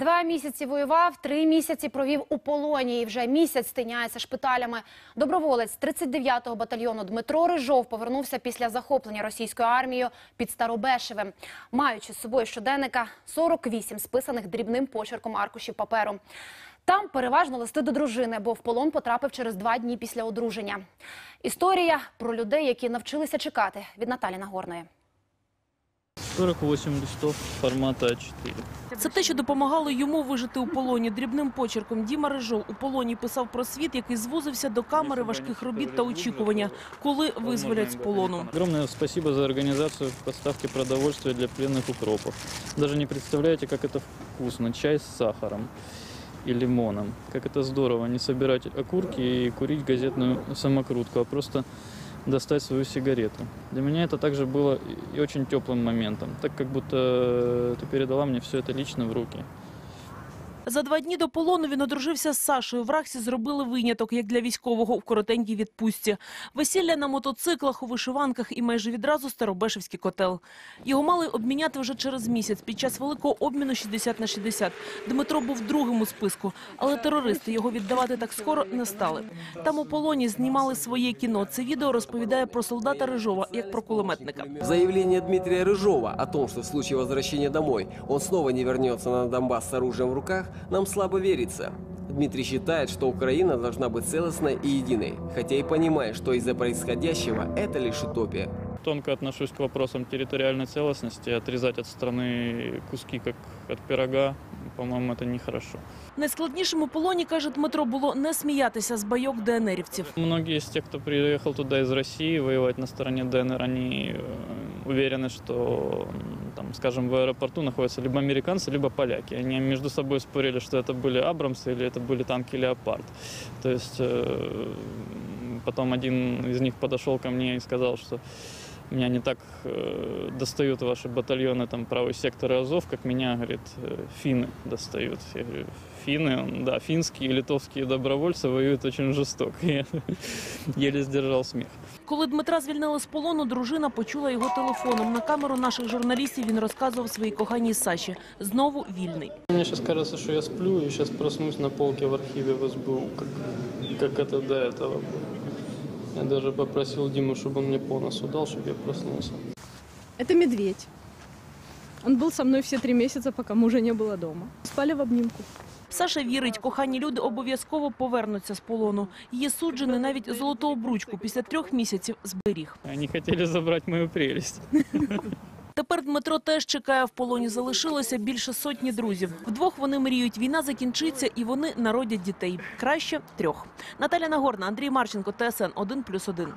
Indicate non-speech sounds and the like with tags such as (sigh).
Два місяці воював, три місяці провів у полоні і вже місяць тиняється шпиталями. Доброволець 39-го батальйону Дмитро Рижов повернувся після захоплення російською армією під Старобешевим, маючи з собою щоденника 48 списаних дрібним почерком аркушів паперу. Там переважно листи до дружини, бо в полон потрапив через два дні після одруження. Історія про людей, які навчилися чекати від Наталі Нагорної. 48 листов формата А4. Це те, що допомагало йому вижити у полоні. Дрібним почерком Діма Рижов у полоні писав про світ, який звузився до камери важких робіт та очікування, коли визволять з полону. Огромное спасибо за организацию поставки продовольствия для пленных укропов. Даже не представляете, как это вкусно. Чай с сахаром и лимоном. Как это здорово не собирать окурки и курить газетную самокрутку, а просто достать свою сигарету. Для меня это также было и очень теплым моментом, так как будто ты передала мне все это лично в руки. За два дні до полону він одружився з Сашою. В Рахсі зробили виняток, як для військового у коротенькій відпустці. Весілля на мотоциклах, у вишиванках і майже відразу Старобешевський котел. Його мали обміняти вже через місяць під час великого обміну 60 на 60. Дмитро був другим у списку, але терористи його віддавати так скоро не стали. Там у полоні знімали своє кіно. Це відео розповідає про солдата Рижова, як про кулеметника. Заявление Дмитрия Рыжова о том, что в случае возвращения домой он снова не вернется на Донбасс с оружием в руках, нам слабо верится. Дмитрий считает, что Украина должна быть целостной и единой, хотя и понимает, что из-за происходящего это лишь утопия. Тонко отношусь к вопросам территориальной целостности. Отрезать от страны куски, как от пирога, по-моему, это нехорошо. Найскладнішим у полоні, каже Дмитро, було не сміятися з байок ДНРівців. Многие из тех, кто приехал туда из России воевать на стороне ДНР, они э, уверены, что, м, там, скажем, в аэропорту находятся либо американцы, либо поляки. Они между собой спорили, что это были Абрамсы или это были танки Леопард. То есть э, потом один из них подошел ко мне и сказал, что меня не так э, достают ваши батальоны, там, правый сектор и Азов, как меня, говорит, э, финны достают. Я говорю, финны, Он, да, финские и литовские добровольцы воюют очень жестоко. Я (laughs) еле сдержал смех. Коли Дмитра звільнили з полону, дружина почула його телефоном. На камеру наших журналістів він розказував своїй коханій Саші. Знову вільний. Мне сейчас кажется, что я сплю и сейчас проснусь на полке в архиве в СБУ, как, как это до этого было. Я даже попросил Диму, чтобы он мне по носу дал, чтобы я проснулся. Это медведь. Он был со мной все три месяца, пока мужа не было дома. Спали в обнимку. Саша вірить, кохані люди обов'язково повернуться з полону. Її суджений навіть золоту обручку після трьох місяців зберіг. Они хотели забрать мою прелесть. Тепер Дмитро теж чекає в полоні. Залишилося більше сотні друзів. Вдвох вони мріють, війна закінчиться і вони народять дітей. Краще трьох. Наталя Нагорна, Андрій Марченко, ТСН 1+,1.